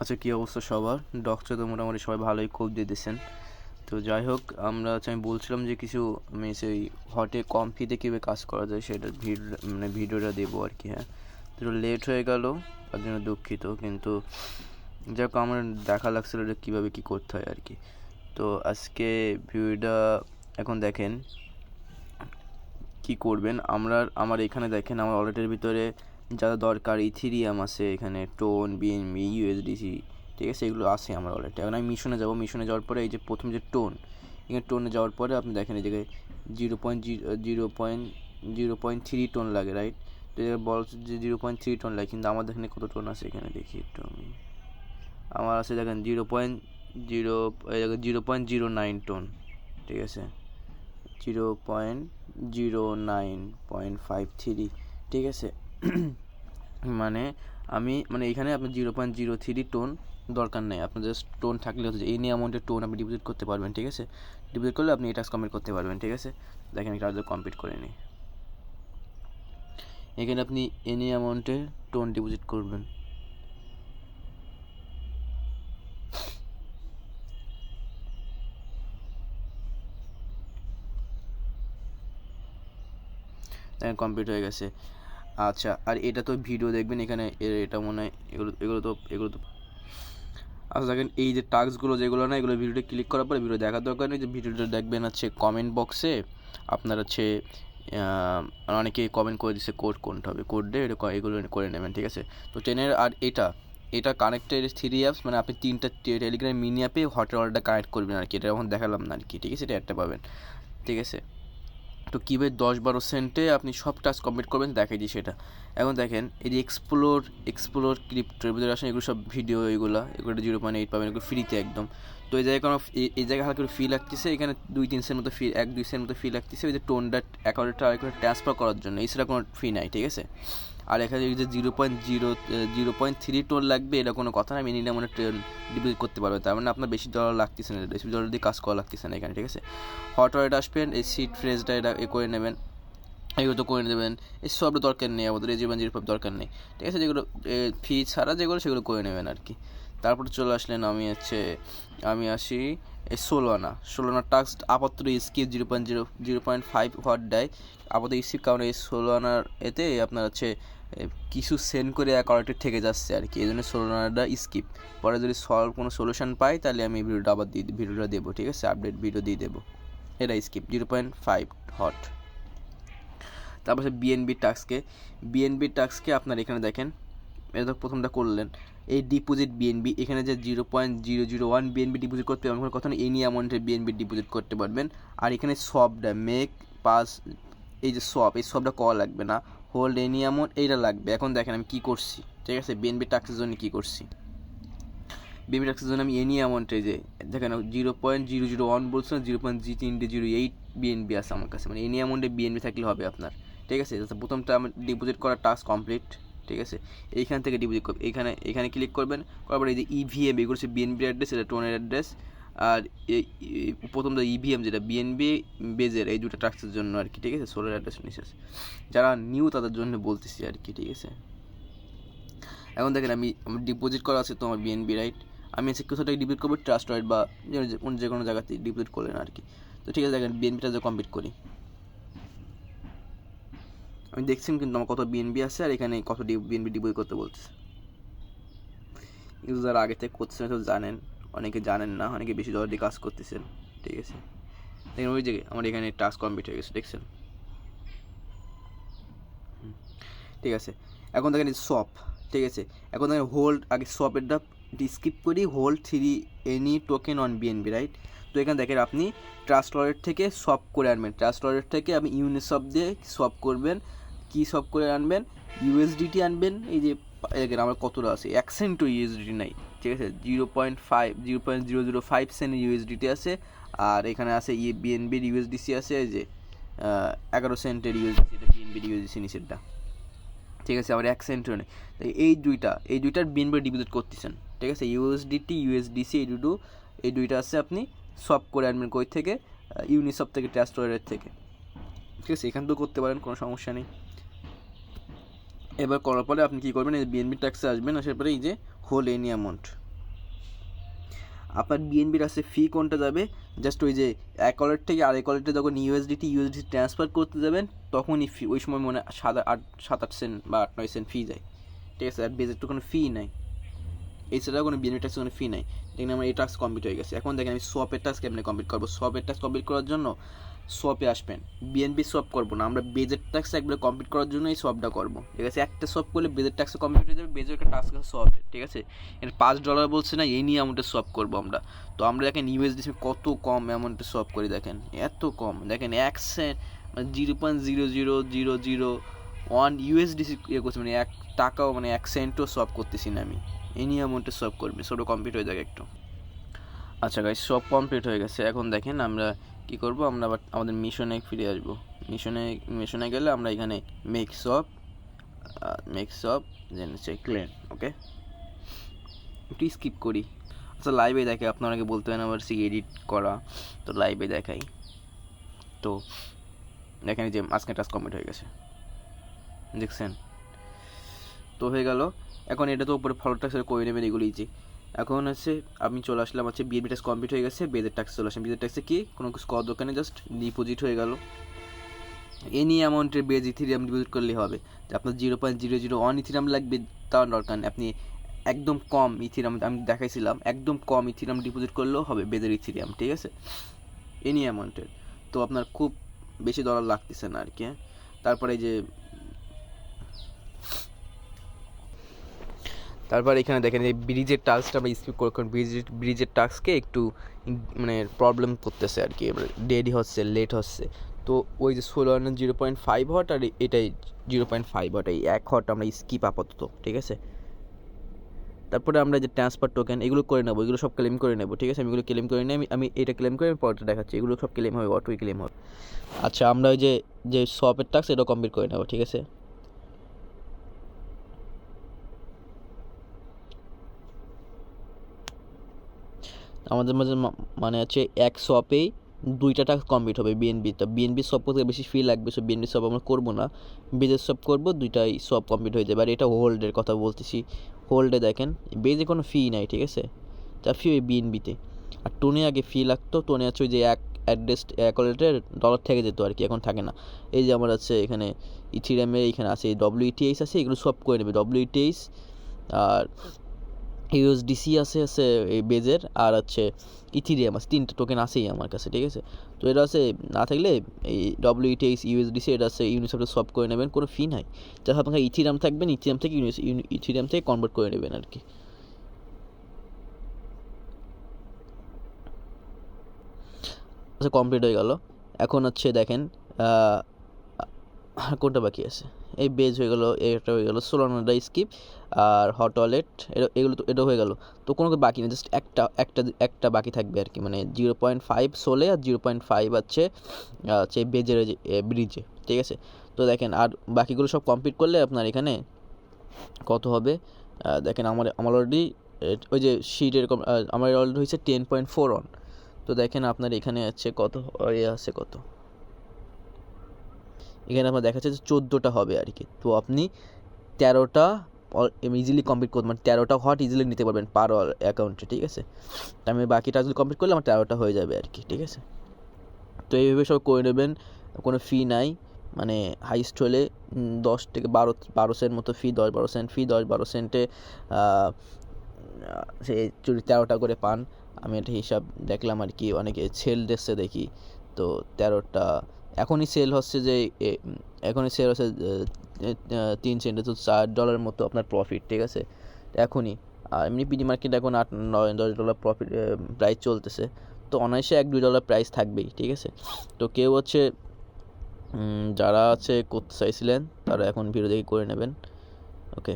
আচ্ছা কী অবস্থা সবার? ডক্টর তো মোটামুটি সবাই ভালোই কোপ দিয়ে দিয়েছেন। তো যাই হোক, আমরা আমি বলছিলাম যে কিছু, আমি সেই হটে কম ফিতে কীভাবে কাজ করা যায় সেটা ভিডিও মানে ভিডিওটা দেবো আর কি হ্যাঁ। তো লেট হয়ে গেল, তার জন্য দুঃখিত, কিন্তু যাই হোক, আমার দেখা লাগছিল যে কীভাবে কী করতে হয় আর কি। তো আজকে ভিডিওটা এখন দেখেন, কি করবেন? আমরা, আমার এখানে দেখেন, আমার ওয়ালেটের ভিতরে যা যা দরকার ইথিরিয়াম আছে, এখানে টোন বিএনবি ইউএসডিসি ঠিক আছে? এগুলো আছে আমার ওয়ালেটে এখন আমি মিশনে যাব। মিশনে যাওয়ার পরে এই যে প্রথম যে টোন এখানে টোনে যাওয়ার পরে আপনি দেখেন এই জায়গায় zero point zero point zero point three ton লাগে রাইট তো বলছে যে জিরো পয়েন্ট থ্রি টোন লাগে, কিন্তু আমাদের এখানে কত টোন আছে? এখানে দেখি একটু আমি। আমার আছে দেখেন zero point zero zero point zero nine ton ঠিক আছে? Zero point zero nine point five three ঠিক আছে? মানে আমি মানে এখানে আপনার zero point zero three ton দরকার নেই। আপনার জাস্ট টোন থাকলে হচ্ছে এই নিয়ে অ্যামাউন্টের টোন আপনি ডিপোজিট করতে পারবেন, ঠিক আছে? ডিপোজিট করলে আপনি টাস্ক কমপ্লিট করতে পারবেন, ঠিক আছে? দেখেন এটা আজকে কমপ্লিট করে নিই। এখানে আপনি এনি অ্যামাউন্টে টোন ডিপোজিট করবেন। কমপ্লিট হয়ে গেছে। আচ্ছা আর এটা তো ভিডিও দেখবেন, এখানে এটা মনে হয়, এগুলো এগুলো তো এগুলো তো আচ্ছা দেখেন এই যে টাস্কগুলো যেগুলো না, এগুলো ভিডিওটা ক্লিক করার পরে ভিডিও দেখার দরকার নেই, যে ভিডিওটা দেখবেন হচ্ছে কমেন্ট বক্সে আপনার হচ্ছে অনেকে কমেন্ট করে দিচ্ছে কোড কোনটা হবে কোড দিয়ে এটা এগুলো করে নেবেন, ঠিক আছে? তো টেনের আর এটা এটা কানেক্টেড থ্রি অ্যাপস মানে আপনি তিনটা টেলিগ্রাম মিনি অ্যাপে হটের অর্ডারটা কানেক্ট করবেন আর কি, এটা এখন দেখালাম না আর কি, ঠিক আছে? এটা একটা পাবেন, ঠিক আছে? তো কীভাবে দশ বারো সেন্টে আপনি সব টাস্ক কমপ্লিট করবেন দেখাই দিই সেটা। এখন দেখেন, এই যে এক্সপ্লোর এক্সপ্লোর ক্রিপ্টোর ভিতরে আসেন এগুলো সব ভিডিও এগুলো এগুলো জিরো পয়েন্ট এইট পাবেন, এগুলো ফ্রিতে একদম। তো এই জায়গায় কোনো এই- জায়গায় হালকা ফি লাগতেছে, এখানে দুই, তিন সেন্ট মতো ফি এক, দুই সেন্ট মতো ফি লাগতেছে, ওই যে টোনটা অ্যাকাউন্টটা আরেকটা ট্রান্সফার করার জন্য, এছাড়া কোনো ফি নাই, ঠিক আছে? আর এখানে যে zero point zero zero point three ton লাগবে, এটা কোনো কথা না মিনিমাম মানে ট্রেন ডিপোজিট করতে পারবে। তার মানে আপনার বেশি ডলার লাগতেছে না, বেশি ডলার দিয়ে কাজ করা লাগতেছে না এখানে, ঠিক আছে? হট ওয়ারেট আসবেন, এই সিট ফ্রেজটা এটা এ করে নেবেন, এগুলো তো করে এই সব দরকার নেই, আমাদের এই জীবন জিরো দরকার নেই, ঠিক আছে? যেগুলো ফি ছাড়া যেগুলো, সেগুলো করে নেবেন আর কি। তারপর চলে আসলেন আমি হচ্ছে, আমি আসি এই ষোলো আনা ষোলো আনার টাস্ক আপাতত skip zero point zero zero point five hot দেয়। আপাতত স্কিপ কারণ এই ষোলো আনার এতে আপনার হচ্ছে কিছু সেন্ড করে অ্যাকাউন্টে থেকে যাচ্ছে আর কি। এই জন্য ষোলো আনাটা স্কিপ পরে যদি সলভ কোনো সলিউশন পাই তাহলে আমি ভিডিওটা আবার দিয়ে ভিডিওটা দেবো, ঠিক আছে? আপডেট ভিডিও দিয়ে দেবো। এটা skip zero point five hot তারপর হচ্ছে বিএনবি টাস্ককে বিএনবি টাস্ককে আপনার এখানে দেখেন, এটা প্রথমটা করলেন। এই ডিপোজিট বিএনবি এখানে যে zero point zero zero one BNB deposit করতে পারবেন কোনো কথা এনি অ্যামাউন্টের বিএনবি ডিপোজিট করতে পারবেন। আর এখানে সবটা মেক পাস এই যে সব এই সবটা করা লাগবে না। হোল্ড এনি অ্যামাউন্ট এইটা লাগবে। এখন দেখেন আমি কী করছি। ঠিক আছে? বিএনবি টাক্সের জন্য কী করছি? বিএনবি টাক্সের জন্য আমি এনি অ্যামাউন্টে যে, দেখেন zero point zero zero one বলছিল জিরো পয়েন্ট জি তিনটে জিরো এইট বিএনবি আছে আমার কাছে। মানে এনি অ্যামাউন্টে বিএনবি থাকলে হবে আপনার। ঠিক আছে? প্রথমটা আমার ডিপোজিট করার টাস্ক কমপ্লিট ঠিক আছে? এইখান থেকে ডিপোজিট করবেন এইখানে এখানে ক্লিক করবেন। করার পরে এই যে ইভিএম এগুলো হচ্ছে বিএনবি অ্যাড্রেস এটা টোনের অ্যাড্রেস আর এই প্রথমটা ইভিএম যেটা বিএনবি বেজের এই দুটো টাস্কের জন্য আর কি ঠিক আছে? সোলার অ্যাড্রেস নিচে যারা নিউ তাদের জন্য বলতেছি আর কি ঠিক আছে? এখন দেখেন আমি, আমার ডিপোজিট করা আছে তো আমার বিএনবি রাইট আমি এসে কোথাও থেকে ডিপোজিট করব ট্রাস্ট রাইট বা যে- কোনো জায়গাতে ডিপোজিট করলেন আর কি তো ঠিক আছে, দেখেন বিএনবিটা যে কমপ্লিট করি। আমি দেখছেন কিন্তু আমার কত বিএনবি আছে আর এখানে কত বিএনবি ডিপোজিট করতে বলছে কিন্তু যারা আগে থেকে করতেছেন তো জানেন। অনেকে জানেন না, অনেকে বেশি জলদি কাজ করতেছেন, ঠিক আছে? দেখেন ওই জায়গায় আমার এখানে টাস্ক কমপ্লিট হয়ে গেছে, দেখছেন? ঠিক আছে। এখন দেখেন সপ ঠিক আছে? এখন দেখেন হোল্ড আগে সপেরটা স্কিপ করি hold three any token on BNB right তো এখানে দেখেন আপনি ট্রাস্ট ওয়ালেট থেকে সপ করে আনবেন। ট্রাস্ট ওয়ালেট থেকে আপনি ইউনিসপ দিয়ে সপ করবেন। কী সব করে আনবেন? ইউএসডিটি আনবেন। এই যে আমার কতটা আছে? এক সেন্টও ইউএসডিটি নাই। ঠিক আছে zero point five zero point zero zero five cent USDT আছে, আর এখানে আছে ইয়ে বিএনবির ইউএসডিসি আছে, এই যে এগারো সেন্টের ইউএসডিসি এটা বিএনবির ইউএসডিসি নিচেরটা ঠিক আছে, আবার এক সেন্টও নেই। এই দুইটা, এই দুইটার বিএনবি ডিপোজিট করতেছেন। ঠিক আছে ইউএসডিটি ইউএসডিসি এই দুটো, এই দুইটা আছে আপনি সব করে আনবেন কই থেকে? ইউনিসপ থেকে ট্রাস্টোয়ারের থেকে। ঠিক আছে, এখান থেকেও করতে পারেন, কোনো সমস্যা নেই। এবার করার পরে আপনি কী করবেন, এই বিএনবি ট্যাক্সে আসবেন, আসার পরে এই যে হোল এনি অ্যামাউন্ট আপনার বিএনবির আছে ফি কোনটা যাবে? জাস্ট ওই যে এক ওয়ালেট থেকে আরেক ওয়ালেটে যখন ইউএসডিটি ইউএসডি ট্রান্সফার করতে যাবেন, তখনই ফি ওই সময় মনে সাত আট সাত আট সেন্ট বা আট নয় সেন্ট ফি যায়। ঠিক আছে, আর বেজের তো কোনো ফি নাই। এছাড়াও কোনো বিএনবি ট্যাক্স কোনো ফি নাই। দেখেন আমার এই টাস্ক কমপ্লিট হয়ে গেছে। এখন দেখেন আমি সোয়াপের টাস্ক কেমনি কমপ্লিট করব? সোয়াপের টাস্ক কমপ্লিট করার জন্য সোয়াপে আসবেন। বিএনবি সোয়াপ করব না। আমরা বেজের ট্যাক্স একবারে কমপ্লিট করার জন্য এই সোয়াপটা করব। ঠিক আছে? একটা সোয়াপ করলে বেজেট ট্যাক্সও কমপ্লিট হয়ে যাবে বেজের একটা টাস্ক আছে সোয়াপের ঠিক আছে? এটা পাঁচ ডলার বলছে না, এই নিয়ে অ্যামাউন্টে সোয়াপ করব আমরা। তো আমরা দেখেন ইউএসডি কত কম অ্যামাউন্টে সোয়াপ করি দেখেন। এত কম। দেখেন এক cent zero point zero zero zero zero one USDC ইয়ে করছি মানে এক টাকাও মানে এক সেন্টও সোয়াপ করতেছি না আমি। এই নিয়ে অ্যামাউন্টে সোয়াপ করবি। সেটা কমপ্লিট হয়ে যাবে একটু। আচ্ছা গাইস সব কমপ্লিট হয়ে গেছে। এখন দেখেন আমরা কি করব? আমরা আবার আমাদের মিশনে ফিরে আসব। মিশনে মিশনে গেলে আমরা এখানে মেক সব মেক সব দেন সে ক্লেন ওকে একটু স্কিপ করি। আচ্ছা লাইভে দেখে আপনারা আগে বলতে পারেন আবার সি এডিট করা। তো লাইভে দেখাই। তো দেখেন যে আজকে টাস্ক কমপ্লিট হয়ে গেছে। দেখছেন? তো হয়ে গেল। এখন এটা তো উপরে ফলো টাক্স করে নেবেন এগুলোই যে। এখন হচ্ছে আমি চলে আসলাম হচ্ছে বিএনপি ট্যাক্স কমপ্লিট হয়ে গেছে বেদের ট্যাক্স চলে আসলাম। বেদের ট্যাক্সে কি? কোনো করার দোকানে জাস্ট ডিপোজিট হয়ে গেল। এনি অ্যামাউন্টের বেজ ইথিরিয়াম ডিপোজিট করলেই হবে। যে আপনার zero point zero zero one Ethereum লাগবে তার দরকার নেই। আপনি একদম কম ইথিরিয়াম আমি দেখাইছিলাম, একদম কম ইথিরিয়াম ডিপোজিট করলেও হবে বেদের ইথিরিয়াম ঠিক আছে? এনি অ্যামাউন্টের তো আপনার খুব বেশি ডলার লাগতেছে না আর কি হ্যাঁ? তারপরে যে তারপর এখানে দেখেন এই ব্রিজের টাস্কটা আমরা স্কিপ করে ব্রিজের ব্রিজের টাস্ককে একটু মানে প্রবলেম করতেছে আর কি এবার দেরি হচ্ছে লেট হচ্ছে। তো ওই যে ষোলো আনা জিরো পয়েন্ট ফাইভ হট আর এটাই জিরো পয়েন্ট ফাইভ হট এই এক হট আমরা স্কিপ আপাতত, ঠিক আছে? তারপরে আমরা যে ট্রান্সফার টোকেন এগুলো করে নেব, এগুলো সব ক্লেম করে নেব, ঠিক আছে? আমি এগুলো ক্লেম করে নিই আমি আমি এটা ক্লেম করে আমি পরটা দেখাচ্ছি, এগুলো সব ক্লেম হবে অটোই ক্লেম হবে। আচ্ছা আমরা ওই যে যে শপের টাক্স এটা কমপ্লিট করে নেব, ঠিক আছে? আমাদের মাঝে মানে হচ্ছে এক শপেই দুইটা টাকা কমপ্লিট হবে বিএনবি তো। বিএনবি সব করতে বেশি ফি লাগবে সো বিএনবি সব আমরা করব না। বেজের সব করব, দুইটাই সব কমপ্লিট হয়ে যাবে। আর এটা হোল্ডের কথা বলতেছি। হোল্ডে দেখেন বেজে কোনো ফি নাই, ঠিক আছে? যা ফি ওই বিএনবিতে আর টোনে আগে ফি লাগতো টোনে আছে ওই যে এক অ্যাড্রেস অ্যাকোলেটের ডলার থেকে যেত আর কি, এখন থাকে না। এই যে আমার আছে এখানে ইথিরামের এখানে আছে এই ডব্লিউটিএইচ আছে, এগুলো সব করে নেবে। ডব্লিউটিএইচ আর ইউএসডিসি আছে আছে, এই বেজের আর হচ্ছে ইথিরিয়াম আছে। তিনটে টোকেন আছেই আমার কাছে, ঠিক আছে? তো এটা আছে না থাকলে এই ডব্লিউটিএইচ ইউএসডিসি এটা আছে ইউনিসেফে সব করে নেবেন, কোনো ফি নাই। যা আপনার ইথিরিয়াম থাকবেন ইথিরিয়াম থেকে ইথিরিয়াম থেকে কনভার্ট করে নেবেন আর কি। আচ্ছা কমপ্লিট হয়ে গেল। এখন হচ্ছে দেখেন কোনটা বাকি আছে? এই বেজ হয়ে গেলো এটা হয়ে গেলো সোলানোটা স্কিপ আর হট ওয়ালেট এগুলো তো এটা হয়ে গেল। তো কোনো বাকি নেই জাস্ট একটা একটা একটা বাকি থাকবে আর কি মানে জিরো পয়েন্ট ফাইভ সোলে আর জিরো পয়েন্ট ফাইভ আছে, হচ্ছে বেজের ব্রিজে ঠিক আছে? তো দেখেন, আর বাকিগুলো সব কমপ্লিট করলে আপনার এখানে কত হবে? দেখেন আমার আমার অলরেডি ওই যে শিট এরকম আমার অলরেডি হয়েছে টেন পয়েন্ট ফোর অন তো দেখেন আপনার এখানে আছে কত, এ, আছে কত? এখানে আপনার দেখাচ্ছে যে চোদ্দোটা হবে আর কি। তো আপনি তেরোটা ইজিলি কমপ্লিট করতে মানে তেরোটা হট ইজিলি নিতে পারবেন পার অ্যাকাউন্টে ঠিক আছে? তো আমি বাকি টাস্কগুলো কমপ্লিট করলে আমার তেরোটা হয়ে যাবে আর কি, ঠিক আছে? তো এইভাবে সব করে নেবেন, কোনো ফি নাই মানে হাইস্ট হলে দশ থেকে বারো বারো সেন্ট মতো ফি দশ, বারো সেন্ট ফি দশ, বারো সেন্টে সে যদি তেরোটা করে পান, আমি একটা হিসাব দেখলাম আর কি, অনেকে সেল দেখি, তো তেরোটা এখনই সেল হচ্ছে যে এখনই সেল হচ্ছে তিন সেন্টে তো চার ডলার মতো আপনার প্রফিট ঠিক আছে? এখনই। আর এমনি পিডি মার্কেট এখন আট, নয়, দশ ডলার প্রফিট প্রাইস চলতেছে। তো অনায়াসে এক, দুই ডলার প্রাইস থাকবেই, ঠিক আছে? তো কেউ হচ্ছে যারা আছে করতে চাইছিলেন, তারা এখন ভিডিও দেখে করে নেবেন। ওকে